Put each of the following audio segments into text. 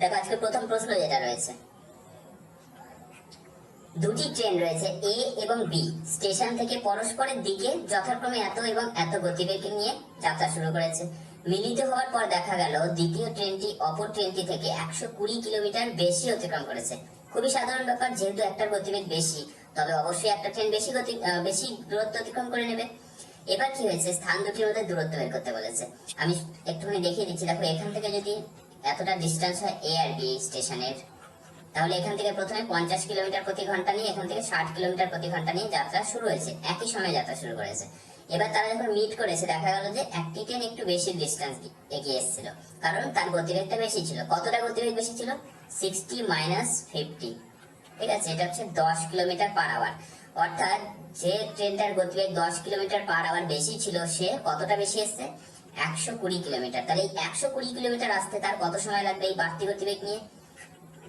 দেখো, আজকে প্রথম প্রশ্ন যেটা রয়েছে। দুটি ট্রেন রয়েছে এ এবং বি স্টেশন থেকে পরস্পরের দিকে যথাক্রমে এত এবং এত গতিবেগ নিয়ে যাত্রা শুরু করেছে। মিলিত হওয়ার পর দেখা গেল, দ্বিতীয় ট্রেনটি অপর ট্রেনটি থেকে একশো কুড়ি কিলোমিটার বেশি অতিক্রম করেছে। খুবই সাধারণ ব্যাপার, যেহেতু একটার গতিবেগ বেশি, তবে অবশ্যই একটা ট্রেন বেশি গতি বেশি দূরত্ব অতিক্রম করে নেবে। এবার কি হয়েছে? স্থান দুটির মধ্যে দূরত্ব বের করতে বলেছে। আমি একটুখানি দেখিয়ে দিচ্ছি, দেখো, এখান থেকে যদি এতটা ডিস্টেন্স হয় এ আর বি স্টেশনের। তাহলে এখান থেকে প্রথমে পঞ্চাশ কিলোমিটার প্রতি ঘণ্টা নিয়ে এখান থেকে ষাট কিলোমিটার প্রতি ঘণ্টা নিয়ে যাত্রা শুরু হয়েছে। একই সময় যাত্রা শুরু করেছে। এবার তারা যখন মিট করেছে, দেখা গেল যে একটি ট্রেন একটু বেশি ডিস্টেন্স এগিয়ে এসেছিল। কারণ তার গতিবেগটা বেশি ছিল। কতটা গতিবেগ বেশি ছিল? সিক্সটি মাইনাস ফিফটি ঠিক আছে? এটা হচ্ছে দশ কিলোমিটার পার আওয়ার অর্থাৎ যে ট্রেনটার গতিবেগ দশ কিলোমিটার পার আওয়ার বেশি ছিল, সে কতটা বেশি এসছে? একশো কুড়ি কিলোমিটার। তাহলে এই একশো কুড়ি কিলোমিটার আসতে তার কত সময় লাগবে এই বাড়তি গতিবেগ নিয়ে?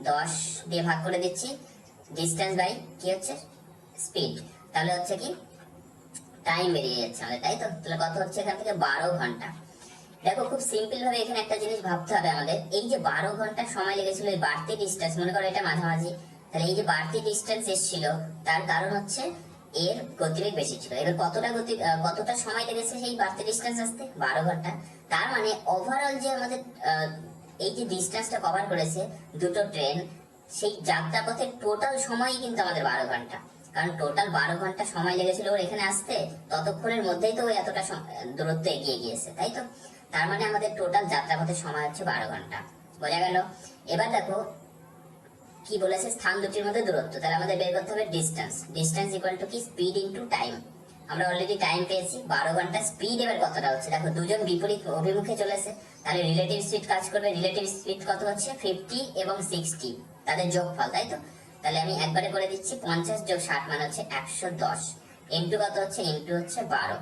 দশ দিয়ে ভাগ করে দিচ্ছি। ডিস্টেন্স বাই কি হচ্ছে? স্পিড তাহলে হচ্ছে কি? টাইম বেরিয়ে যাচ্ছে আমাদের, তাই তো? তাহলে কত হচ্ছে এখান থেকে? বারো ঘণ্টা। দেখো, খুব সিম্পল ভাবে এখানে একটা জিনিস ভাবতে হবে আমাদের। এই যে বারো ঘণ্টা সময় লেগেছিল এই বাড়তি ডিস্টেন্স মনে করো এটা মাঝামাঝি। তাহলে এই যে বাড়তি ডিস্টেন্স এসেছিল, তার কারণ হচ্ছে এর গতিবেগ বেশি ছিল। এবার কতটা গতি কতটা সময় লেগেছে সেই বাড়তি ডিস্টেন্স আসতে? বারো ঘণ্টা। তার মানে ওভারঅল যে আমাদের এই যে ডিস্টেন্সটা কভার করেছে দুটো ট্রেন সেই যাত্রাপথের টোটাল সময়ই কিন্তু আমাদের বারো ঘণ্টা। কারণ টোটাল বারো ঘণ্টা সময় লেগেছিল ওর এখানে আসতে, ততক্ষণের মধ্যেই তো এতটা দূরত্ব এগিয়ে গিয়েছে, তাই তো? তার মানে আমাদের টোটাল যাত্রাপথের সময় হচ্ছে বারো ঘণ্টা। বোঝা গেল? এবার দেখো কি বলেছে? স্থান দুটির মধ্যে দূরত্ব। তাহলে আমাদের বের করতে হবে ডিস্টেন্স ডিস্টেন্স ইকুয়াল টু কি? স্পিড ইনটু টাইম আমরা অলরেডি টাইম পেয়েছি। বারো ঘণ্টা স্পিড এবার কতটা হচ্ছে? দেখো, দুজন বিপরীত অভিমুখে চলেছে। তাহলে রিলেটিভ স্পিড কাজ করবে। রিলেটিভ স্পিড কত হচ্ছে? ফিফটি এবং সিক্সটি তাদের যোগফল, তাই তো? তাহলে আমি একবারে করে দিচ্ছি। পঞ্চাশ যোগ ষাট মানে হচ্ছে একশো দশ। ইন্টু কত হচ্ছে? ইন্টু হচ্ছে বারো।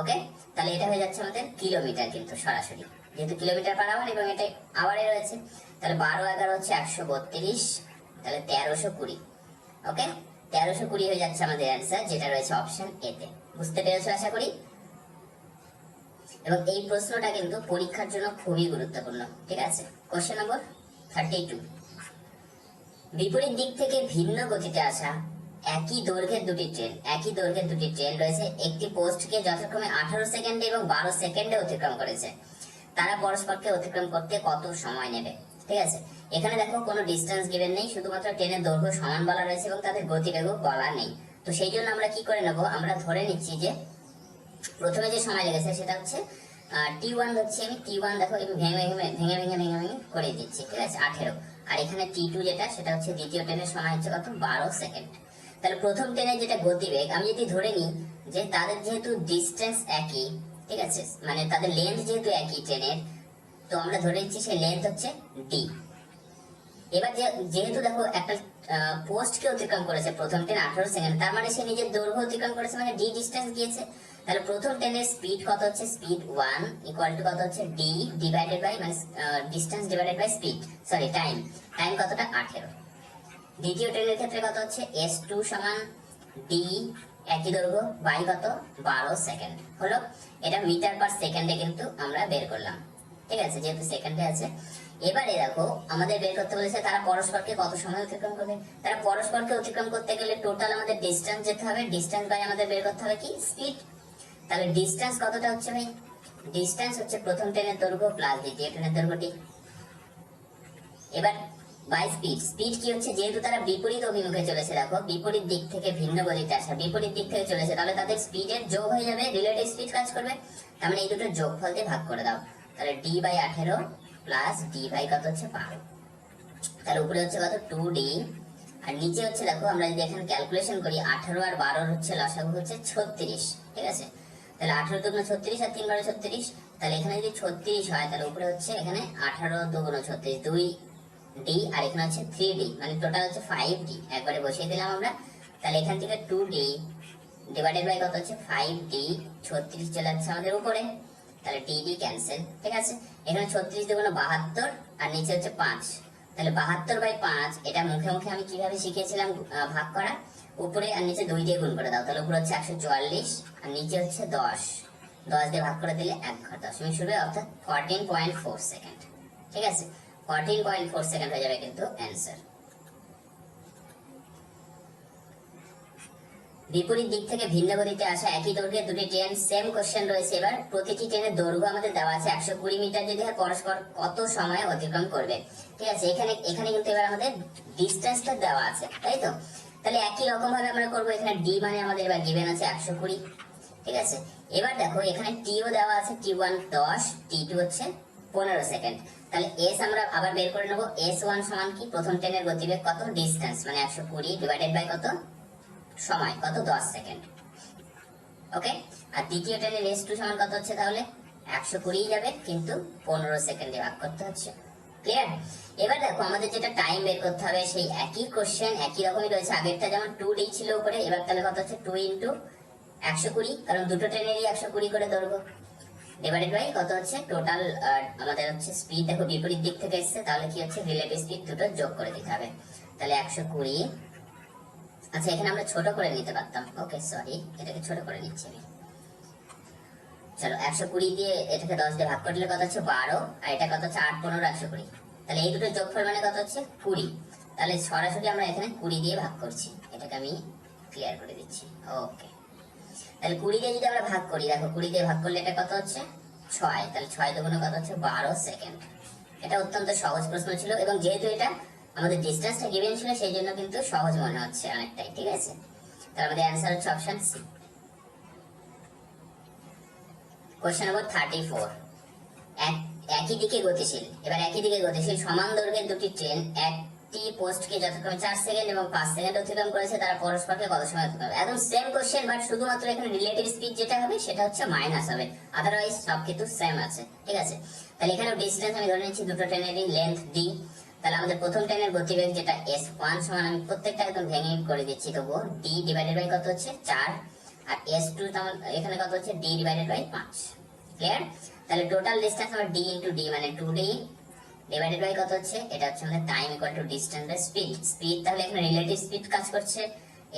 ওকে তাহলে এটা হয়ে যাচ্ছে আমাদের কিলোমিটার কিন্তু সরাসরি। যেহেতু কিলোমিটার পার আওয়ার এবং এটা আওয়ারে রয়েছে। তাহলে বারো এগারো হচ্ছে একশো বত্রিশ, তাহলে তেরোশো কুড়ি ওকে তেরোশো কুড়ি হয়ে যাচ্ছে আমাদের অ্যান্সার যেটা রয়েছে অপশন এতে বুঝতে পেরেছ আশা করি? এবং এই প্রশ্নটা কিন্তু পরীক্ষার জন্য খুবই গুরুত্বপূর্ণ, ঠিক আছে? কোশ্চেন নম্বর থার্টি টু বিপরীত দিক থেকে ভিন্ন গতিতে আসা একই দৈর্ঘ্যের দুটি ট্রেন একই দৈর্ঘ্যের দুটি ট্রেন রয়েছে, একটি পোস্টকে যথাক্রমে আঠারো সেকেন্ডে এবং বারো সেকেন্ডে অতিক্রম করেছে। তারা পরস্পরকে অতিক্রম করতে কত সময় নেবে? ঠিক আছে? এখানে দেখো কোনো ডিস্টেন্স গিভেন নেই, শুধুমাত্র ট্রেনের দৈর্ঘ্য সমান বলা রয়েছে এবং তাদের গতিবেগও বলা নেই। তো সেই জন্য আমরা কি করে নেব? আমরা ধরে নিচ্ছি যে প্রথমে যে সময় লেগেছে সেটা হচ্ছে টি ওয়ান ধরছি আমি। টি ওয়ান দেখো একটু ভেঙে ভেঙে ভেঙে ভেঙে ভেঙে ভেঙে করে দিচ্ছি, ঠিক আছে? আঠেরো। আর এখানে টি টু যেটা, সেটা হচ্ছে দ্বিতীয় ট্রেনের সময় হচ্ছে কত? বারো সেকেন্ড তাহলে প্রথম ট্রেনের যেটা গতিবেগ, আমি যদি ধরে নিই যে তাদের যেহেতু ডিস্টেন্স একই, ঠিক আছে? মানে তাদের লেন্থ যেহেতু একই ট্রেনের তো আমরা ধরে নিচ্ছি সেই লেন্থ হচ্ছে ডি এবার যেহেতু দেখো একটা পোস্টকে অতিক্রম করেছে প্রথম ট্রেন আঠারো সেকেন্ড তার মানে সে নিজের দৈর্ঘ্য অতিক্রম করেছে মানে ডি ডিস্টেন্স গিয়েছে। তাহলে প্রথম ট্রেনের স্পিড কত হচ্ছে? স্পিড ওয়ান ইকুয়াল টু কত হচ্ছে? ডি ডিভাইডেড বাই মানে distance divided by speed sorry time time কতটা? আঠেরো। দ্বিতীয় ট্রেনের ক্ষেত্রে কত হচ্ছে? এস টু সমান ডি একই দৈর্ঘ্য বাই কত? বারো সেকেন্ড হলো, এটা মিটার পার সেকেন্ডে কিন্তু আমরা বের করলাম। ঠিক আছে, যেহেতু সেকেন্ডে আছে। এবারে দেখো, আমাদের বের করতে বলেছে তারা পরস্পরকে কত সময় অতিক্রম করবে? তারা পরস্পরকে অতিক্রম করতে গেলে টোটাল আমাদের ডিস্টেন্স যেতে হবে। ডিস্টেন্স বাই আমাদের বের করতে হবে কি? স্পিড তাহলে ডিস্টেন্স কতটা হচ্ছে ভাই? ডিস্টেন্স হচ্ছে প্রথম ট্রেনের দৈর্ঘ্য প্লাস দ্বিতীয় ট্রেনের দৈর্ঘ্যটি এবার বাই স্পিড স্পিড কি হচ্ছে? যেহেতু তারা বিপরীত অভিমুখে চলেছে, দেখো, বিপরীত দিক থেকে ভিন্ন গতিতে আসা, বিপরীত দিক থেকে চলেছে, তাহলে তাদের স্পিডের যোগ হয়ে যাবে রিলেটিভ স্পিড কাজ করবে। তার মানে এই দুটো যোগফল দিয়ে ভাগ করে দাও। তাহলে ডি বাই আঠেরো প্লাস ডি বাই কত হচ্ছে বারো তার উপরে হচ্ছে কত? টু ডি আর নিচে হচ্ছে দেখো, আমরা যদি এখানে ক্যালকুলেশন করি, আঠারো আর বারোর হচ্ছে লসাগু হচ্ছে ছত্রিশ, ঠিক আছে? তাহলে আঠারো দুগুণ ছত্রিশ আর তিন বারো ছত্রিশ, তাহলে এখানে যদি ছত্রিশ হয়, তাহলে উপরে হচ্ছে এখানে আঠারো দুগুণ ছত্রিশ, দুই ডি আর এখানে হচ্ছে থ্রি ডি মানে টোটাল হচ্ছে ফাইভ ডি একবারে বসিয়ে দিলাম আমরা। তাহলে এখান থেকে টু ডি ডিভাইডেড বাই কত হচ্ছে? ফাইভ ডি ছত্রিশ চলে যাচ্ছে আমাদের উপরে। তাহলে ডি ডি ক্যান্সেল ঠিক আছে? এখানে ছত্রিশ দুগুণ বাহাত্তর আর নিচে হচ্ছে পাঁচ। তাহলে বাহাত্তর বাই পাঁচ, এটা মুখে মুখে আমি কীভাবে শিখেছিলাম ভাগ করা? উপরে আর নিচে দুই দিয়ে গুণ করে দাও, তাহলে উপরে হচ্ছে একশো চুয়াল্লিশ আর নিচে হচ্ছে দশ। দশ দিয়ে ভাগ করে দিলে এক ঘর, দশমিক শুরু অর্থাৎ ফোরটিন পয়েন্ট ফোর সেকেন্ড ঠিক আছে? ফোরটিন পয়েন্ট ফোর সেকেন্ড হয়ে যাবে কিন্তু অ্যান্সার বিপরীত দিক থেকে ভিন্ন গতিতে আসা একই দৈর্ঘ্যের দুটি ট্রেন সেম কোশ্চেন রয়েছে এবার। প্রতিটি ট্রেনের দৈর্ঘ্য আমাদের দেওয়া আছে একশো কুড়ি মিটার, যদি হয় পরস্পর কত সময় অতিক্রম করবে। ঠিক আছে, এখানে এখানে কিন্তু এবার আমাদের ডিস্টেন্সটা দেওয়া আছে, তাই তো? তাহলে একই রকম ভাবে আমরা করব, এখানে ডি মানে আমাদের এবার গিভেন আছে একশো কুড়ি। ঠিক আছে? এবার দেখো, এখানে টিও দেওয়া আছে টি ওয়ান দশ টি টু হচ্ছে পনেরো সেকেন্ড তাহলে এস আমরা আবার বের করে নেব এস ওয়ান সমান কি? প্রথম ট্রেনের গতিবেগ কত? ডিস্টেন্স মানে একশো কুড়ি ডিভাইডেড বাই কত? সময় কত? দশ সেকেন্ড। ওকে? আর দ্বিতীয় ট্রেনের এস টু সমান কত হচ্ছে তাহলে? একশো কুড়ি যাবে, কিন্তু পনেরো সেকেন্ডে ভাগ করতে হচ্ছে। ক্লিয়ার এবার দেখো, আমাদের যেটা টাইম বের করতে হবে, সেই একই কোশ্চেন একই রকমই রয়েছে। আগেরটা যেমন টু ডি ছিল উপরে, এবার তাহলে কত হচ্ছে? টু ইন্টু একশো কুড়ি। কারণ দুটো ট্রেনেরই একশো কুড়ি করে ধরবো। ডিভাইডেড বাই কত হচ্ছে? টোটাল আমাদের হচ্ছে স্পিড দেখো বিপরীত দিক থেকে এসছে, তাহলে কি হচ্ছে? রিলেটিভ স্পিড দুটো যোগ করে দিতে হবে। তাহলে একশো কুড়ি আচ্ছা এখানে আমরা ছোট করে নিতে পারতাম। ওকে সরি এটাকে ছোট করে নিচ্ছি আমি। চলো, একশো কুড়ি দিয়ে এটাকে দশ দিয়ে ভাগ করলে কত হচ্ছে? বারো। আর এটা কত হচ্ছে? আট, পনেরো, একশো কুড়ি। তাহলে এই দুটো যোগফল মানে কত হচ্ছে? কুড়ি। তাহলে সরাসরি আমরা এখানে কুড়ি দিয়ে ভাগ করছি। এটাকে আমি ক্লিয়ার করে দিচ্ছি। ওকে তাহলে কুড়ি দিয়ে যদি আমরা ভাগ করি, দেখো, কুড়ি দিয়ে ভাগ করলে এটা কত হচ্ছে? ছয়। তাহলে ছয় দুগুণে কত হচ্ছে? বারো সেকেন্ড। এটা অত্যন্ত সহজ প্রশ্ন ছিল। এবং যেহেতু এটা আমাদের ডিস্টেন্সটা গিভেন ছিল, সেই জন্য কিন্তু সহজ মনে হচ্ছে অনেকটাই, ঠিক আছে? তাহলে আমাদের অ্যান্সার হচ্ছে option C question number thirty four একই দিকে গতিশীল। এবার একই দিকে গতিশীল, সমান দৈর্ঘ্যের দুটি ট্রেন একটি পোস্টকে যথাক্রমে চার সেকেন্ড এবং পাঁচ সেকেন্ড অতিক্রম করেছে, তারা পরস্পরকে কত সময় অতিক্রম একদম সেম কোশ্চেন বাট শুধুমাত্র এখানে রিলেটিভ স্পিড যেটা হবে, সেটা হচ্ছে মাইনাস হবে। আদারওয়াইজ সব কিন্তু সেম আছে, ঠিক আছে? তাহলে এখানে ডিস্টেন্স আমি ধরে নিচ্ছি, দুটো ট্রেনেরই লেন্থ ডি তাহলে আমাদের প্রথম ট্রেনের গতিবেগ যেটা এস ওয়ান সমান আমি প্রত্যেকটা একদম ভেঙে করে দিচ্ছি, তবুও ডি ডিভাইডেড বাই কত হচ্ছে? চার। আর এস টু এখানে কত হচ্ছে? ডি ডিভাইডেড বাই পাঁচ। ক্লিয়ার তাহলে টোটাল ডিস্টেন্স আমার ডি ইন্টু ডি মানে টু ডি ডিভাইডেড বাই কত হচ্ছে? এটা হচ্ছে আমাদের time equal to distance by speed speed তাহলে এখানে রিলেটিভ স্পিড কাজ করছে।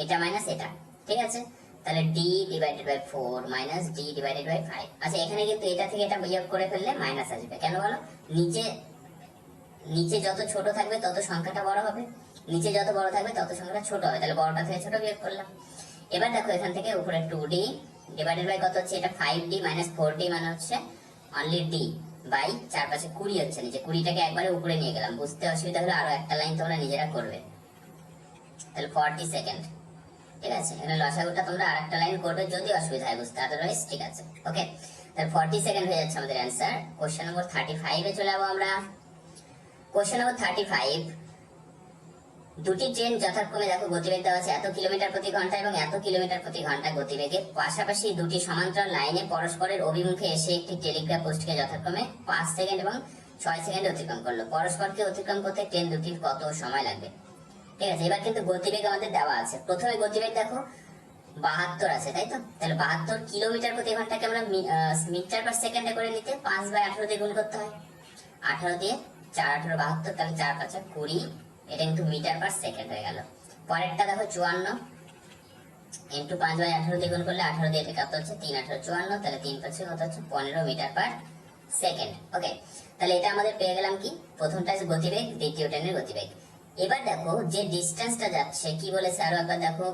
এটা মাইনাস এটা। ঠিক আছে? তাহলে D divided by four minus D divided by five আচ্ছা এখানে কিন্তু এটা থেকে এটা বিয়োগ করে ফেললে মাইনাস আসবে। কেন বলো? নিচে নিচে যত ছোট থাকবে, তত সংখ্যাটা বড় হবে। নিচে যত বড় থাকবে, তত সংখ্যাটা ছোট হবে। তাহলে বড়টা থেকে ছোট বিয়োগ করলাম। এবার দেখো এখান থেকে উপরে টু ডি ডিভাইডেড বাই কত হচ্ছে? এটা five D minus four D মানে হচ্ছে অনলি ডি বাই চারপাশে কুড়ি হচ্ছে নিচে। কুড়িটাকে একবারে উপরে নিয়ে গেলাম। বুঝতে অসুবিধা হলে আরও একটা লাইন তোমরা নিজেরা করবে। তাহলে ফর্টি সেকেন্ড ঠিক আছে? এখানে লসাগুটা তোমরা আর একটা লাইন করবে যদি অসুবিধা হয় বুঝতে। আদারওয়াইজ ঠিক আছে। ওকে তাহলে ফর্টি সেকেন্ড হয়ে যাচ্ছে আমাদের অ্যান্সার কোশ্চেন নম্বর থার্টি ফাইভে চলে যাব আমরা। কোশ্চেন নম্বর থার্টি ফাইভ দুটি ট্রেন যথাক্রমে দেখো গতিবেগ দেওয়া আছে, এত কিলোমিটার প্রতি ঘণ্টা এবং এত কিলোমিটার প্রতি ঘণ্টা গতিবেগে। পাশাপাশি দুটি সমান্তরাল লাইনে পরস্পরের অভিমুখে এসে একটি টেলিগ্রাফ পোস্টকে যথাক্রমে পাঁচ সেকেন্ড এবং ছয় সেকেন্ড অতিক্রম করল। পরস্পরকে অতিক্রম করতে ট্রেন দুটির কত সময় লাগবে? ঠিক আছে, এবার কিন্তু গতিবেগ আমাদের দেওয়া আছে। প্রথমে গতিবেগ দেখো, বাহাত্তর আছে, তাই তো? তাহলে বাহাত্তর কিলোমিটার প্রতি ঘন্টাকে আমরা মিটার পার সেকেন্ডে করে নিতে পাঁচ বাই আঠারো দিয়ে গুণ করতে হয়। আঠারো দিয়ে চার আঠারো বাহাত্তর তাহলে চার পাঁচা কুড়ি, এটা কিন্তু মিটার পার সেকেন্ড হয়ে গেল। পরেরটা দেখো চুয়ান্ন। ইন্টু পাঁচ বাই আঠারো দিয়ে গুণ করলে আঠারো দিয়ে হচ্ছে তিন, আঠারো চুয়ান্ন, তাহলে তিন পাঁচে কত হচ্ছে পনেরো মিটার পার সেকেন্ড। ওকে, তাহলে এটা আমাদের পেয়ে গেলাম কি? প্রথমটা গতিবেগ দ্বিতীয় ট্রেনের গতিবেগ। এবার দেখো যে ডিস্টেন্সটা যাচ্ছে, কি বলেছে? আরও একবার দেখো।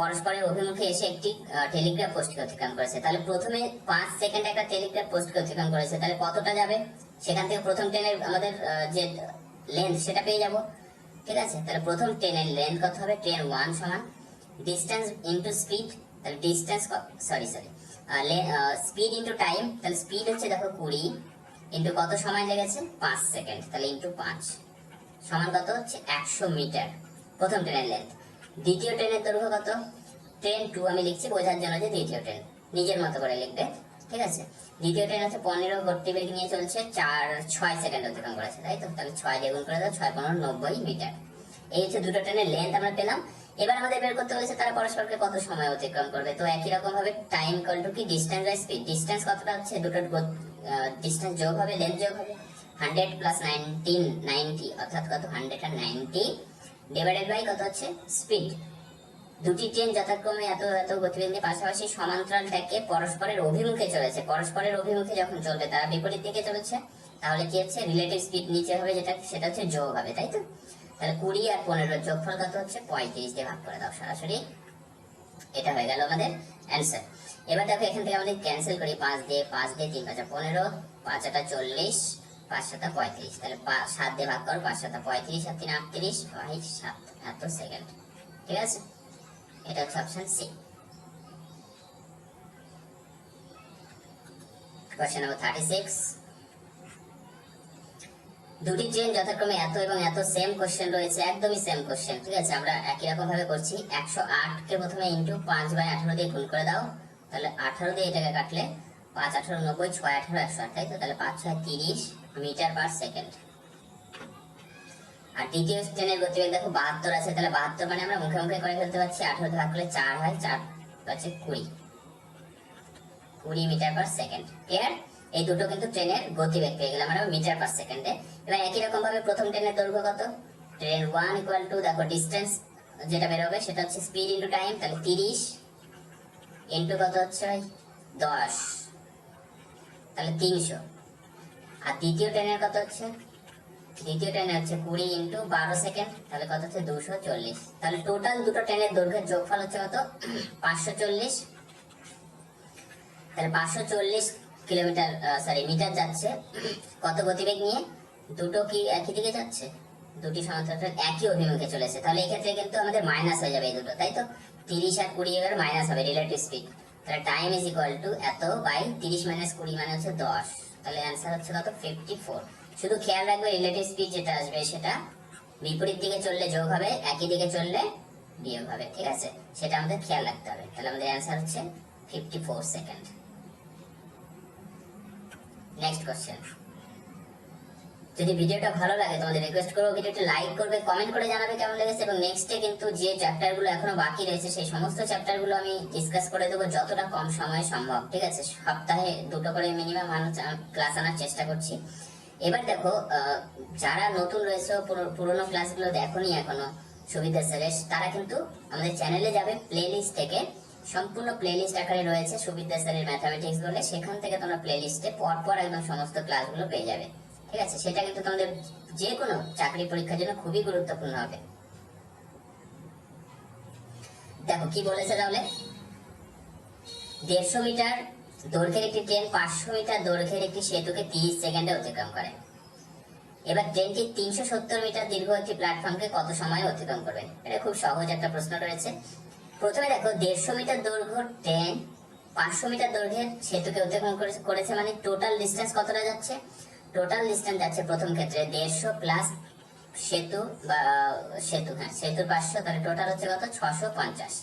পরস্পরের অভিমুখে এসে একটি টেলিগ্রাফ পোস্টকে অতিক্রম করেছে। তাহলে প্রথমে পাঁচ সেকেন্ড একটা টেলিগ্রাফ পোস্টকে অতিক্রম করেছে। তাহলে কতটা যাবে? সেখান থেকে প্রথম ট্রেনের আমাদের যে লেন্থ সেটা পেয়ে যাব। ঠিক আছে? তাহলে প্রথম ট্রেনের লেন্থ কত হবে? ট্রেন ওয়ান সমান ডিস্টেন্স ইন্টু স্পিড তাহলে distance sorry sorry speed into time তাহলে স্পিড হচ্ছে দেখো কুড়ি ইন্টু কত সময় লেগেছে? পাঁচ সেকেন্ড তাহলে ইন্টু পাঁচ সমান কত হচ্ছে? একশো মিটার প্রথম ট্রেনের লেন্থ দ্বিতীয় ট্রেনের দৈর্ঘ্য কত? ট্রেন টু আমি লিখছি বোঝার জন্য যে দ্বিতীয় ট্রেন নিজের মতো করে লিখবে, ঠিক আছে? দ্বিতীয় ট্রেন হচ্ছে পনেরো গতিবেগ নিয়ে চলছে? চার, ছয় সেকেন্ড অতিক্রম করেছে, তাই তো? তাহলে ছয় দ্বিগুণ করে দাও, ছয় পনেরো, নব্বই মিটার। এই হচ্ছে দুটো ট্রেনের লেন্থ আমরা পেলাম। এবার আমাদের বের করতে বলেছে তারা পরস্পরকে কত সময় অতিক্রম করবে? তো একই রকম ভাবে টাইম কল টু কি? ডিস্টেন্স বাই স্পিড ডিস্টেন্স কতটা হচ্ছে? দুটোর ডিস্টেন্স যোগ হবে লেন্থ যোগ হবে। হান্ড্রেড প্লাস নাইনটিন নাইনটি অর্থাৎ কত? হান্ড্রেড আর নাইনটি ডিভাইডেড বাই কত হচ্ছে? স্পিড দুটি ট্রেন যথাক্রমে এত এত গতিবেগ পাশাপাশি সমান্তরাল ট্র্যাকে পরস্পরের অভিমুখে চলেছে। পরস্পরের অভিমুখে যখন চলবে, তারা বিপরীত দিকে চলেছে, তাহলে কি হচ্ছে? রিলেটিভ স্পিড নিচে হবে, যেটা, সেটা হচ্ছে যোগ হবে, তাই তো? তাহলে কুড়ি আর পনেরো, যোগফল কত হচ্ছে? পঁয়ত্রিশ দিয়ে ভাগ করে দাও সরাসরি। এটা হয়ে গেল আমাদের অ্যান্সার এবার দেখো, এখান থেকে আমাদের ক্যান্সেল করি। পাঁচ দিয়ে পাঁচ দিয়ে তিন, পাঁচা পনেরো, পাঁচ আটা চল্লিশ পাঁচ পঁয়ত্রিশ পঁয়ত্রিশ আর দুটি ট্রেন যথাক্রমে এত এবং এত সেম কোশ্চেন রয়েছে, একদমই সেম কোশ্চেন ঠিক আছে? আমরা একই রকম ভাবে করছি, একশো কে প্রথমে ইন্টু পাঁচ বাই আঠারো দিয়ে গুণ করে দাও, তাহলে আঠারো দিয়ে এটাকে কাটলে পাঁচ আঠারো নব্বই, ছয় আঠারো একশো আট, তাই তো? তাহলে পাঁচ ছয় তিরিশ মিটার পার সেকেন্ড। আর দ্বিতীয় ট্রেনের গতিবেগ দেখো বাহাত্তর আছে, তাহলে বাহাত্তর মানে আমরা মুখে মুখে করে ফেলতে পারছি, আঠারো ভাগ করলে চার হয়, চার হচ্ছে কুড়ি। কুড়ি মিটার পার সেকেন্ড। ক্লিয়ার এই দুটো কিন্তু ট্রেনের গতিবেগ পেয়ে গেলাম আমরা মিটার পার সেকেন্ডে। এবার একই রকম ভাবে প্রথম ট্রেনের দৈর্ঘ্য কত? ট্রেন ওয়ান ইকুয়াল টু দেখো ডিস্টেন্স যেটা বেরোবে সেটা হচ্ছে স্পিড ইন্টু টাইম তাহলে তিরিশ ইন্টু কত হচ্ছে? দশ। তাহলে তিনশো। আর দ্বিতীয় ট্রেনের কত হচ্ছে দ্বিতীয় ট্রেনে হচ্ছে কুড়ি ইন্টু বারো সেকেন্ড, তাহলে কত হচ্ছে? দুশো চল্লিশ। তাহলে টোটাল দুটো ট্রেনের দৈর্ঘ্যের যোগফল হচ্ছে কত? পাঁচশো চল্লিশ। তাহলে পাঁচশো চল্লিশ কিলোমিটার সরি মিটার যাচ্ছে। কত গতিবেগ নিয়ে? দুটো কি একই দিকে যাচ্ছে? দুটি সমান্তরাল একই অভিমুখে চলেছে। তাহলে এক্ষেত্রে কিন্তু আমাদের মাইনাস হয়ে যাবে এই দুটো, তাই তো? তিরিশ আর কুড়ি এবার মাইনাস হবে রিলেটিভ স্পিড তাহলে টাইম ইজ ইকুয়াল টু এত বাই তিরিশ মাইনাস কুড়ি মানে হচ্ছে দশ। তাহলে অ্যান্সার হচ্ছে কত? ফিফটি ফোর শুধু খেয়াল রাখবে রিলেটিভ স্পিড যেটা আসবে সেটা। বিপরীত দিকে চললে যোগ হবে, একই দিকে চললে বিয়োগ হবে, ঠিক আছে? সেটা আমাদের খেয়াল রাখতে হবে। তাহলে আমাদের অ্যান্সার হচ্ছে fifty four second next question যদি ভিডিওটা ভালো লাগে, তোমাদের রিকোয়েস্ট করব ভিডিওটি লাইক করবে কমেন্ট করে জানাবে কেমন লেগেছে এবং নেক্সটে কিন্তু যে চ্যাপ্টারগুলো এখনও বাকি রয়েছে, সেই সমস্ত চ্যাপ্টারগুলো আমি ডিসকাস করে দেবো যতটা কম সময়ে সম্ভব, ঠিক আছে? সপ্তাহে দুটো করে মিনিমাম ক্লাস আনার চেষ্টা করছি। এবার দেখো যারা নতুন রয়েছে, পুরো- পুরোনো ক্লাসগুলো দেখোনি এখনও, সুবিধা স্যারের তারা কিন্তু আমাদের চ্যানেলে যাবে প্লে লিস্ট থেকে। সম্পূর্ণ প্লে লিস্ট আকারে রয়েছে, সুবিধা স্যারের ম্যাথামেটিক্স বলে, সেখান থেকে তোমরা প্লে লিস্টে পরপর একদম সমস্ত ক্লাসগুলো পেয়ে যাবে। ঠিক আছে, সেটা কিন্তু তোমাদের যে কোনো চাকরি পরীক্ষার জন্য খুবই গুরুত্বপূর্ণ হবে। দেখো, কি বলেছে তাহলে? দেড়শো মিটার দৈর্ঘ্যের একটি ট্রেন পাঁচশো মিটার দৈর্ঘ্যের একটি সেতুকে তিরিশ সেকেন্ডে অতিক্রম করে। এবার ট্রেনটি তিনশো সত্তর মিটার দীর্ঘ একটি প্ল্যাটফর্মকে কত সময়ে অতিক্রম করবে? এটা খুব সহজ একটা প্রশ্ন রয়েছে। প্রথমে দেখো, দেড়শো মিটার দৈর্ঘ্য ট্রেন পাঁচশো মিটার দৈর্ঘ্যের সেতুকে অতিক্রম করেছে- মানে টোটাল ডিস্টেন্স কতটা যাচ্ছে? টোটাল ডিস্টেন্স যাচ্ছে প্রথম ক্ষেত্রে দেড়শো প্লাস সেতু বা, সেতু হ্যাঁ সেতুর পাঁচশো, তাহলে টোটাল হচ্ছে কত? ছশো পঞ্চাশ।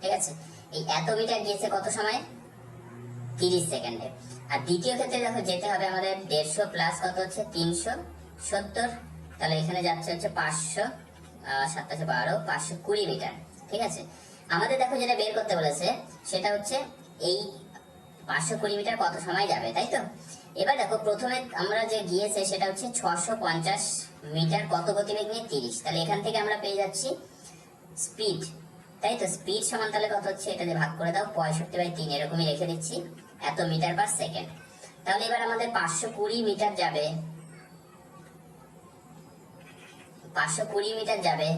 ঠিক আছে? এই এত মিটার গিয়েছে কত সময়? তিরিশ সেকেন্ডে। আর দ্বিতীয় ক্ষেত্রে দেখো, যেতে হবে আমাদের দেড়শো প্লাস কত হচ্ছে? তিনশো সত্তর। তাহলে এখানে যাচ্ছে হচ্ছে পাঁচশো সাতাশে বারো, পাঁচশো কুড়ি মিটার। ঠিক আছে? আমাদের দেখো যেটা বের করতে বলেছে, সেটা হচ্ছে এই পাঁচশো কুড়ি মিটার কত সময় যাবে, তাই তো? এবার দেখো প্রথমে আমরা যে গিয়েছে সেটা হচ্ছে ছশো পঞ্চাশ মিটার কত গতিবেগ নিয়ে তিরিশ। তাহলে এখান থেকে আমরা পেয়ে যাচ্ছি স্পিড। তাই তো? স্পিড সমান তাহলে কত হচ্ছে? এটা ভাগ করে দাও, পঁয়ষট্টি বাই তিন, এরকমই রেখে দিচ্ছি। এত মিটার পার সেকেন্ড। তাহলে এবার আমাদের পাঁচশো কুড়ি মিটার যাবে। পাঁচশো কুড়ি মিটার যাবে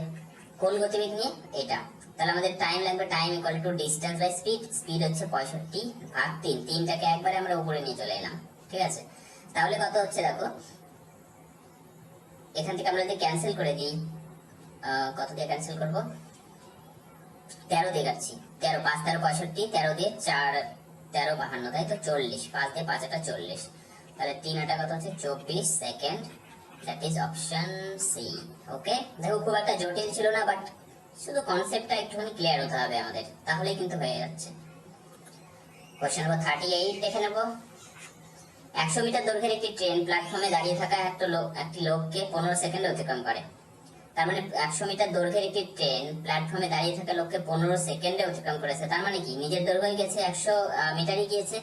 কোন গতিবেগ নিয়ে? এটা। তাহলে আমাদের টাইম লাগবে time equal to distance by speed speed হচ্ছে পঁয়ষট্টি ভাগ তিন। তিনটাকে একবারে আমরা উপরে নিয়ে চলে এলাম। ঠিক আছে? তাহলে কত হচ্ছে দেখো? এখান থেকে আমরা যদি ক্যান্সেল করে দিই কত দিয়ে ক্যান্সেল করব? তেরো দিয়ে কাটছি। তেরো, পাঁচ, তেরো, পঁয়ষট্টি, তেরো দিয়ে চার, তেরো, বাহান্ন, তাই তো চল্লিশ। পাঁচ দিয়ে পাঁচ, একটা চল্লিশ। তাহলে তিন আটা কত হচ্ছে? চব্বিশ second that is option C okay দেখো, খুব একটা জটিল ছিল না বাট শুধু কনসেপ্টটা একটুখানি ক্লিয়ার হতে হবে আমাদের। তাহলেই কিন্তু হয়ে যাচ্ছে। কোশ্চেন নম্বর থার্টি এইট দেখে নেব। একশো মিটার দৈর্ঘ্যের একটি ট্রেন প্ল্যাটফর্মে দাঁড়িয়ে থাকা একটা লোক, একটি লোককে পনেরো সেকেন্ডে অতিক্রম করে। তার মানে একশো মিটার দৈর্ঘ্যের একটি ট্রেন প্ল্যাটফর্মে দাঁড়িয়ে থাকা লোককে পনেরো সেকেন্ডে অতিক্রম করেছে। তার মানে কি? নিজের দৈর্ঘ্য গেছে একশো মিটারই গিয়েছে।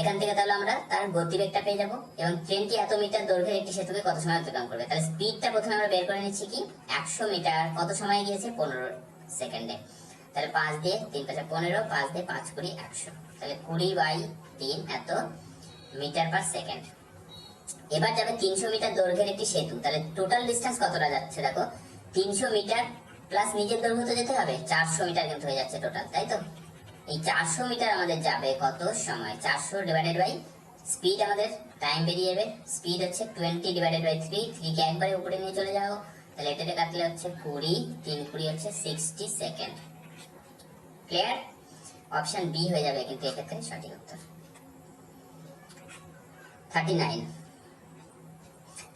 এখান থেকে তাহলে আমরা তার গতিবেগটা পেয়ে যাব এবং ট্রেনটি এত মিটার দৈর্ঘ্যের একটি সেতুকে কত সময় অতিক্রম করবে? তাহলে স্পিডটা প্রথমে আমরা বের করে নিচ্ছি কি? একশো মিটার কত সময় গিয়েছে? পনেরো সেকেন্ডে তাহলে পাঁচ দিয়ে তিন পাঁচ, পনেরো, পাঁচ দিয়ে পাঁচ কুড়ি, একশো। তাহলে কুড়ি বাই তিন এত মিটার পার সেকেন্ড এবার যাবে তিনশো মিটার দৈর্ঘ্যের একটি সেতু, তাহলে টোটাল ডিস্টেন্স কতটা যাচ্ছে দেখো? তিনশো মিটার প্লাস নিজের দৈর্ঘ্য তো যেতে হবে, চারশো মিটার কিন্তু হয়ে যাচ্ছে টোটাল তাই তো? এই চারশো মিটার আমাদের যাবে কত সময়? চারশো ডিভাইডেড বাই স্পিড আমাদের টাইম বেরিয়ে যাবে। স্পিড হচ্ছে টোয়েন্টি ডিভাইডেড বাই থ্রি থ্রিকে একবারে উপরে নিয়ে চলে যাও। তাহলে এটাতে কাটলে হচ্ছে কুড়ি, তিন কুড়ি হচ্ছে sixty second clear option B হয়ে যাবে কিন্তু এক্ষেত্রে সঠিক উত্তর। থার্টি নাইন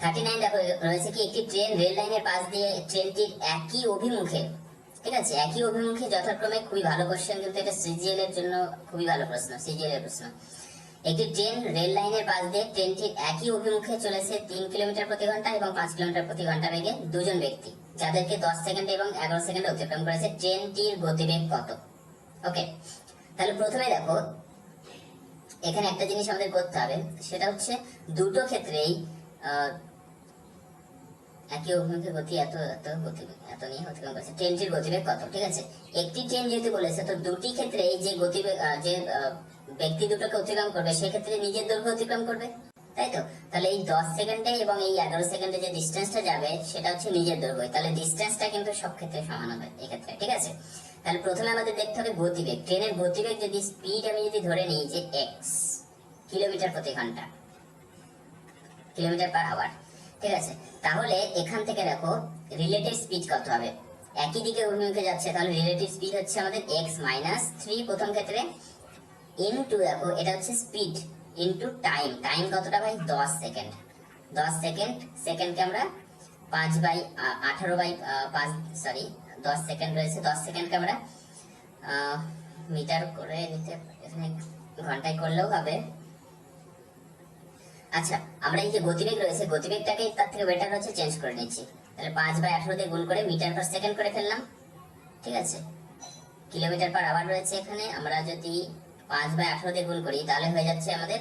থার্টি নাইন দেখো, রয়েছে কি একটি ট্রেন রেল লাইনের পাশ দিয়ে ট্রেনটির একই অভিমুখে, ঠিক আছে? একই অভিমুখে যথাক্রমে খুবই ভালো কোশ্চেন কিন্তু এটা সিজিএল এর জন্য খুবই ভালো প্রশ্ন সিজিএল এর প্রশ্ন। একটি ট্রেন রেল লাইনের পাশ দিয়ে ট্রেনটির একই অভিমুখে চলেছে তিন কিলোমিটার প্রতি ঘণ্টা এবং পাঁচ কিলোমিটার প্রতি ঘণ্টা বেগে দুজন ব্যক্তি, যাদেরকে দশ সেকেন্ড এবং এগারো সেকেন্ড অতিক্রম করেছে। ট্রেনটির গতিবেগ কত? ওকে তাহলে প্রথমে দেখো এখানে একটা জিনিস আমাদের করতে হবে, সেটা হচ্ছে দুটো ক্ষেত্রেই একই অভিমুখে গতি, এত এত গতি, এত নিয়ে অতিক্রম করেছে। ট্রেনটির গতিবেগ কত, ঠিক আছে? একটি ট্রেন যেহেতু বলেছে, তো দুটি ক্ষেত্রে যে গতিবেগ যে ব্যক্তি দুটোকে অতিক্রম করবে সেক্ষেত্রে নিজের দৈর্ঘ্য অতিক্রম করবে, তাই তো? তাহলে এই দশ সেকেন্ডে এবং এই এগারো সেকেন্ডে যে ডিস্টেন্সটা যাবে, সেটা হচ্ছে নিজের দৈর্ঘ্য। তাহলে ডিস্টেন্সটা কিন্তু সব ক্ষেত্রে সমান হবে এক্ষেত্রে, ঠিক আছে? তাহলে প্রথমে আমাদের দেখতে হবে গতিবেগ। ট্রেনের গতিবেগ যদি স্পিড আমি যদি ধরে নিই যে এক্স কিলোমিটার প্রতি ঘণ্টা, কিলোমিটার পার আওয়ার ঠিক আছে? তাহলে এখান থেকে দেখো রিলেটিভ স্পিড কত হবে? একই দিকে অভিমুখে যাচ্ছে, তাহলে রিলেটিভ স্পিড হচ্ছে আমাদের এক্স মাইনাস থ্রি প্রথম ক্ষেত্রে। ইনটু দেখো, এটা হচ্ছে স্পিড ইনটু টাইম টাইম কতটা ভাই? দশ সেকেন্ড দশ সেকেন্ড সেকেন্ডকে আমরা পাঁচ বাই আঠারো বাই পাঁচ সরি দশ সেকেন্ড রয়েছে, দশ সেকেন্ডকে আমরা মিটার করে নিতে, এখানে ঘন্টায় করলেও হবে। আচ্ছা আমরা এই যে গতিবেগ রয়েছে গতিবেগটাকে তার থেকে বেটার হচ্ছে চেঞ্জ করে নিচ্ছি। তাহলে পাঁচ আঠারো দিয়ে গুণ করে মিটার পার সেকেন্ড করে ফেললাম। ঠিক আছে? কিলোমিটার পার আওয়ার রয়েছে এখানে। আমরা যদি পাঁচ বাই আঠারো দিয়ে গুণ করি, তাহলে হয়ে যাচ্ছে আমাদের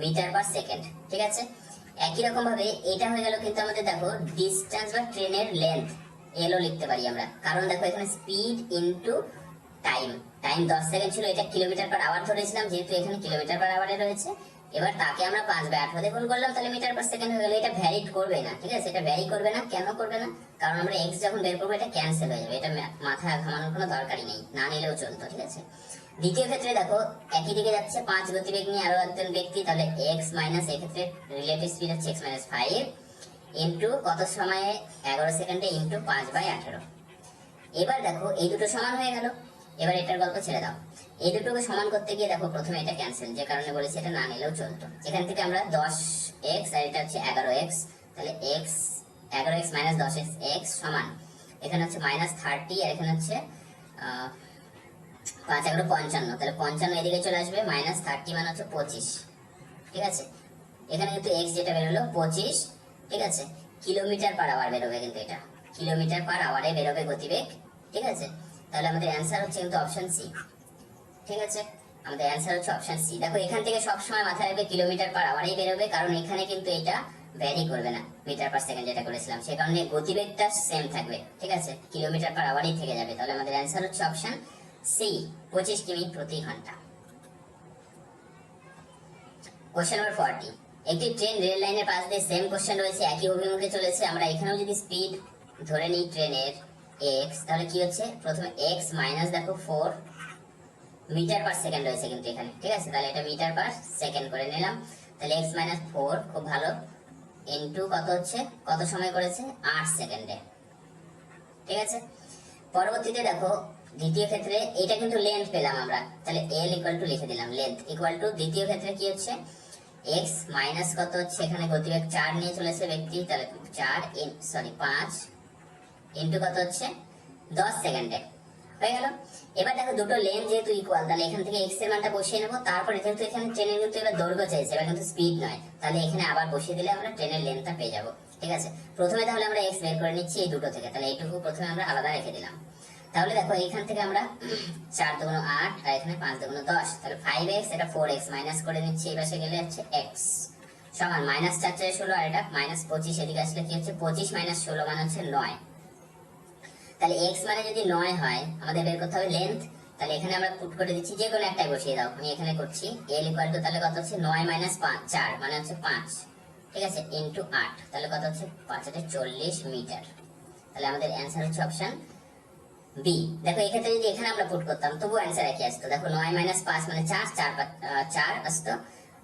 মিটার পার সেকেন্ড ঠিক আছে? একই রকম ভাবে এটা হয়ে গেল কিন্তু আমাদের দেখো ডিস্টেন্স বা ট্রেনের লেন্থ এলও লিখতে পারি আমরা। কারণ দেখো এখানে স্পিড ইনটু টাইম টাইম দশ সেকেন্ড ছিল, এটা কিলোমিটার পার আওয়ার ধরেছিলাম, যেহেতু এখানে কিলোমিটার পার আওয়ারে রয়েছে। এবার তাকে আমরা পাঁচ বাই দিয়ে গুণ করলাম, তাহলে মিটার পার সেকেন্ড হয়ে গেল এটা ভ্যারিড করবে না, ঠিক আছে? এটা ভ্যারি করবে না, কেন করবে না? কারণ আমরা এক্স যখন বের করব, এটা ক্যান্সেল হয়ে যাবে। এটা মাথায় ঘামানোর কোনো দরকারই নেই, না নিলেও চলতো, ঠিক আছে? দ্বিতীয় ক্ষেত্রে দেখো, একই দিকে যাচ্ছে, পাঁচ গতিবেগ নিয়ে আরও একজন ব্যক্তি, তাহলে এক্স মাইনাস এক্ষেত্রে রিলেটিভ স্পিড হচ্ছে এক্স মাইনাস ফাইভ ইন্টু কত সময়ে? এগারো সেকেন্ডে ইন্টু পাঁচ বাই আঠারো। এবার দেখো, এই দুটো সমান হয়ে গেল। এবার এটার গল্প ছেড়ে দাও। এই দুটোকে সমান করতে গিয়ে দেখো, প্রথমে এটা ক্যান্সেল যে কারণে বলেছি এটা না নিলেও চলতো। এখান থেকে আমরা দশ এক্স আর এটা হচ্ছে এগারো এক্স, তাহলে এক্স, এগারো এক্স মাইনাস দশ এক্স এক্স সমান। এখানে হচ্ছে মাইনাস থার্টি আর এখানে হচ্ছে পাঁচ এগারো পঞ্চান্ন। তাহলে পঞ্চান্ন এদিকে চলে আসবে মাইনাস থার্টি মানে হচ্ছে পঁচিশ। ঠিক আছে? এখানে কিন্তু এক্স যেটা বেরোলো পঁচিশ ঠিক আছে? কিলোমিটার পার আওয়ার বেরোবে কিন্তু এটা। কিলোমিটার পার আওয়ারে বেরোবে গতিবেগ, ঠিক আছে? তাহলে আমাদের অ্যান্সার হচ্ছে কিন্তু অপশন সি ঠিক আছে? আমাদের অ্যান্সার হচ্ছে অপশন সি দেখো, এখান থেকে সবসময় মাথায় রাখবে কিলোমিটার পার আওয়ারেই বেরোবে, কারণ এখানে কিন্তু এটা ভ্যারি করবে না মিটার পার সেকেন্ড যেটা করেছিলাম। সে কারণে গতিবেগটা সেম থাকবে, ঠিক আছে? কিলোমিটার পার আওয়ারেই থেকে যাবে। তাহলে আমাদের অ্যান্সার হচ্ছে অপশন সি পঁচিশ কিমি প্রতি ঘণ্টা। কোশ্চেন নাম্বার ফর্টি একটি ট্রেন রেল লাইনের পাশ দিয়ে সেম কোশ্চেন রয়েছে, একই অভিমুখে চলেছে। আমরা এখানেও যদি স্পিড ধরে নিই ট্রেনের এক্স তাহলে কি হচ্ছে? প্রথমে এক্স মাইনাস দেখো ফোর মিটার পার সেকেন্ড রয়েছে কিন্তু এখানে, ঠিক আছে? তাহলে এটা মিটার পার সেকেন্ড করে নিলাম। তাহলে এক্স মাইনাস ফোর খুব ভালো। ইন্টু কত হচ্ছে? কত সময় করেছে? আট সেকেন্ডে ঠিক আছে? পরবর্তীতে দেখো, দ্বিতীয় ক্ষেত্রে এটা কিন্তু লেন্থ পেলাম আমরা। তাহলে এল ইকুয়াল টু লিখে দিলাম লেন্থ ইকুয়াল টু দ্বিতীয় ক্ষেত্রে কি হচ্ছে? এক্স মাইনাস কত হচ্ছে? এখানে গতিবেগ চার নিয়ে চলেছে ব্যক্তি, তাহলে চার সরি পাঁচ ইন্টু কত হচ্ছে? দশ সেকেন্ডে। হয়ে গেল? এবার দেখো দুটো লেন যেহেতু ইকুয়াল তাহলে এখান থেকে এক্সের মানটা বসিয়ে নেব, তারপরে যেহেতু এখানে ট্রেনের কিন্তু এবার দৈর্ঘ্য চাইছে, এবার কিন্তু স্পিড নয়, তাহলে এখানে আবার বসিয়ে দিলে আমরা ট্রেনের লেনটা পেয়ে যাব, ঠিক আছে? প্রথমে তাহলে আমরা এক্স বের করে নিচ্ছি এই দুটো থেকে, তাহলে এইটুকু প্রথমে আমরা আলাদা রেখে দিলাম। তাহলে দেখো এখান থেকে আমরা চার দুগুণ আট আর এখানে পাঁচ দুগুণ দশ। তাহলে ফাইভ এক্স এটা ফোর এক্স মাইনাস করে নিচ্ছি, এই পাশে গেলে হচ্ছে এক্স সমান মাইনাস চার ষোলো, আর এটা মাইনাস পঁচিশ, এদিকে আসলে কি হচ্ছে? পঁচিশ মাইনাস ষোলো মানে হচ্ছে নয়। তাহলে এক্স মানে যদি নয় হয়, আমাদের বের করতে হবে লেন্থ তাহলে এখানে আমরা পুট করে দিচ্ছি, যে কোনো একটাই বসিয়ে দাও। আমি এখানে করছি এল ইকুয়াল টু তাহলে কত হচ্ছে? নয় মাইনাস পাঁচ, চার মানে হচ্ছে পাঁচ। ঠিক আছে ইন্টু আট। তাহলে কত হচ্ছে? পাঁচ আটে চল্লিশ মিটার। তাহলে আমাদের অ্যান্সার হচ্ছে অপশন বি দেখো, এক্ষেত্রে যদি এখানে আমরা পুট করতাম তবু অ্যান্সার একই আসতো। দেখো, নয় মাইনাস পাঁচ মানে চার চার চার আসতো।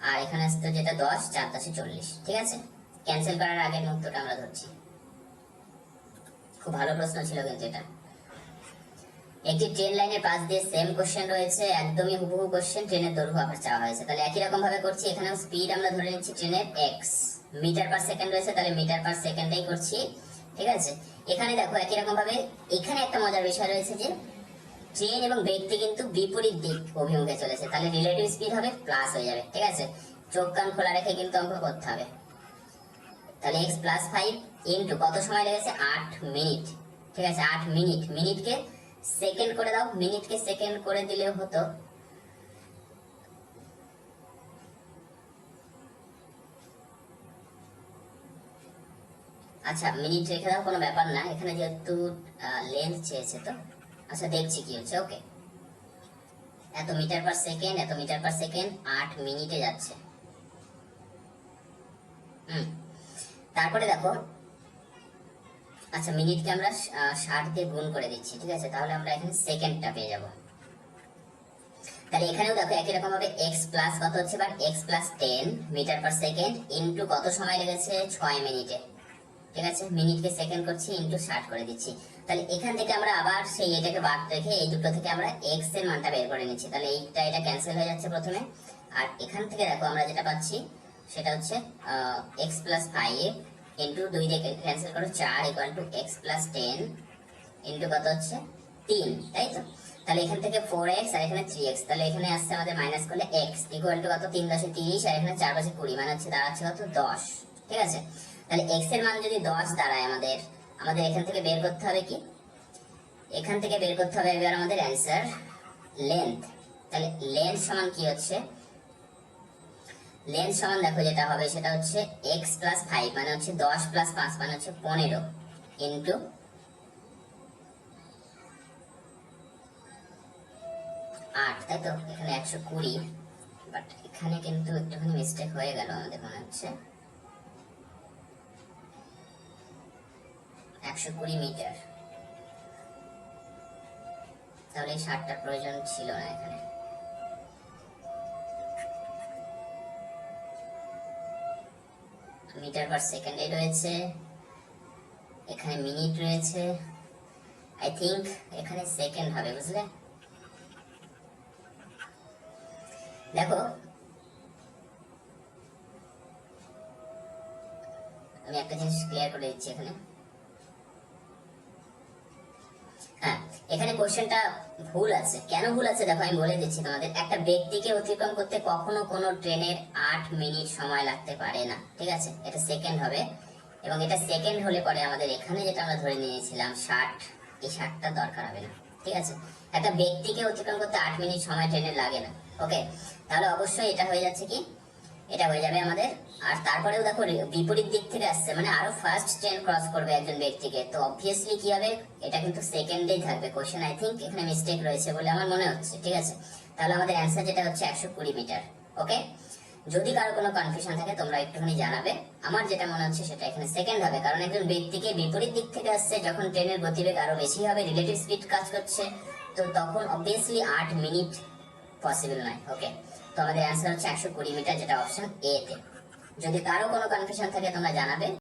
আর এখানে আসতো যেটা দশ, চার দশে চল্লিশ। ঠিক আছে? ক্যান্সেল করার আগের আমরা ধরছি। খুব ভালো প্রশ্ন ছিল কিন্তু এটা। একটি ট্রেন লাইনের পাশ দিয়ে সেম কোশ্চেন রয়েছে, একদমই হুবহু কোশ্চেন ট্রেনের দৈর্ঘ্য আবার চাওয়া হয়েছে। তাহলে একই রকম ভাবে করছি, এখানেও স্পিড আমরা ধরে নিচ্ছি ট্রেনের এক্স মিটার পার সেকেন্ড রয়েছে, তাহলে মিটার পার সেকেন্ডেই করছি। ঠিক আছে? এখানে দেখো একই রকম ভাবে এখানে একটা মজার বিষয় রয়েছে যে ট্রেন এবং ব্যক্তি কিন্তু বিপরীত দিক অভিমুখে চলেছে। তাহলে রিলেটিভ স্পিড হবে প্লাস হয়ে যাবে, ঠিক আছে? চোখ কান খোলা রেখে কিন্তু অঙ্ক করতে হবে। তাহলে এক্স প্লাস ফাইভ ইন্টু কত সময় লেগেছে? আট মিনিট ঠিক আছে? আট মিনিট মিনিটকে সেকেন্ড করে দাও। মিনিটকে সেকেন্ড করে দিলেও হতো আচ্ছা মিনিট রেখে দাও কোনো ব্যাপার না। এখানে যেহেতু লেন্থ চেয়েছে তো। আচ্ছা দেখছি কি হচ্ছে ওকে এত মিটার পার সেকেন্ড এত মিটার পার সেকেন্ড আট মিনিটে যাচ্ছে। হুম। তারপরে দেখো আচ্ছা মিনিটকে আমরা ষাট দিয়ে গুণ করে দিচ্ছি, ঠিক আছে? তাহলে আমরা এখানে সেকেন্ডটা পেয়ে যাব। তাহলে এখানেও দেখো, একই রকম ভাবে এক্স প্লাস কত হচ্ছে? বা X plus ten metre per second into কত সময় লেগেছে? ছয় মিনিটে ঠিক আছে? মিনিটকে সেকেন্ড করছি ইন্টু ষাট করে দিচ্ছি। তাহলে এখান থেকে আমরা আবার সেই এটাকে বাদ রেখে এই দুটো থেকে আমরা এক্সের মানটা বের করে নিচ্ছি। তাহলে এইটা, এটা ক্যান্সেল হয়ে যাচ্ছে প্রথমে। আর এখান থেকে দেখো, আমরা যেটা পাচ্ছি, সেটা হচ্ছে এক্স প্লাস ফাইভ ইন্টু দুই দিয়ে ক্যান্সেল করো, চার equal to X plus ten into কত হচ্ছে? তিন, তাই তো? তাহলে এখান থেকে ফোর এক্স আর এখানে থ্রি এক্স তাহলে এখানে আসছে আমাদের মাইনাস করলে টু কত? তিন দশে তিরিশ, আর এখানে চার পাশে কুড়ি। মানে হচ্ছে দাঁড়াচ্ছে কত? দশ। ঠিক আছে? তাহলে এক্সের মান যদি দশ দাঁড়ায় আমাদের আমাদের এখান থেকে বের করতে হবে কি? এখান থেকে বের করতে হবে এবার আমাদের অ্যান্সার লেন্থ তাহলে লেন্থ সমান কি হচ্ছে? লেন্থ সমান দেখো যেটা হবে সেটা হচ্ছে প্লাস ফাইভ মানে হচ্ছে দশ প্লাস পাঁচ মানে হচ্ছে পনেরো ইন্টু আট। তাই তো? এখানে একশো কুড়ি বাট এখানে কিন্তু একটুখানি মিস্টেক হয়ে গেল আমাদের মনে হচ্ছে। একশো কুড়ি মিটার। তাহলে এই ষাটটার প্রয়োজন ছিল না এখানে। মিটার পার সেকেন্ডে রয়েছে। এখানে মিনিট রয়েছে। আই থিংক এখানে সেকেন্ড হবে, বুঝলে? দেখো, আমি একটা জিনিস ক্লিয়ার করে দিচ্ছি এখানে হ্যাঁ এখানে কোশ্চেনটা ভুল আছে। কেন ভুল আছে? দেখো, আমি বলে দিচ্ছি তোমাদের। একটা ব্যক্তিকে অতিক্রম করতে কখনো কোনো ট্রেনের আট মিনিট সময় লাগতে পারে না। ঠিক আছে? এটা সেকেন্ড হবে। এবং এটা সেকেন্ড হলে পরে আমাদের এখানে যেটা আমরা ধরে নিয়েছিলাম, ষাট, এই ষাটটা দরকার হবে না। ঠিক আছে? একটা ব্যক্তিকে অতিক্রম করতে আট মিনিট সময় ট্রেনের লাগে না। ওকে তাহলে অবশ্যই এটা হয়ে যাচ্ছে কি? এটা হয়ে যাবে আমাদের। আর তারপরেও দেখো, বিপরীত দিক থেকে আসছে মানে আরও ফার্স্ট ট্রেন ক্রস করবে একজন ব্যক্তিকে। তো অবভিয়াসলি কি হবে? এটা কিন্তু সেকেন্ডেই থাকবে। কোশ্চেন আই থিঙ্ক এখানে মিস্টেক রয়েছে বলে আমার মনে হচ্ছে, ঠিক আছে? তাহলে আমাদের অ্যান্সার যেটা হচ্ছে একশো কুড়ি মিটার, ওকে? যদি কারও কোনো কনফিউশন থাকে, তোমরা একটুখানি জানাবে। আমার যেটা মনে হচ্ছে সেটা এখানে সেকেন্ড হবে, কারণ একজন ব্যক্তিকে বিপরীত দিক থেকে আসছে, যখন ট্রেনের গতিবেগ আরও বেশি হবে রিলেটিভ স্পিড কাজ করছে, তো তখন অবভিয়াসলি আট মিনিট পসিবল নয় ওকে তো আমাদের অ্যান্সার হচ্ছে একশো কুড়ি মিটার, যেটা অপশন এ তে। যদি কারও কোনো কনফিউশন থাকে, তোমরা জানাবে।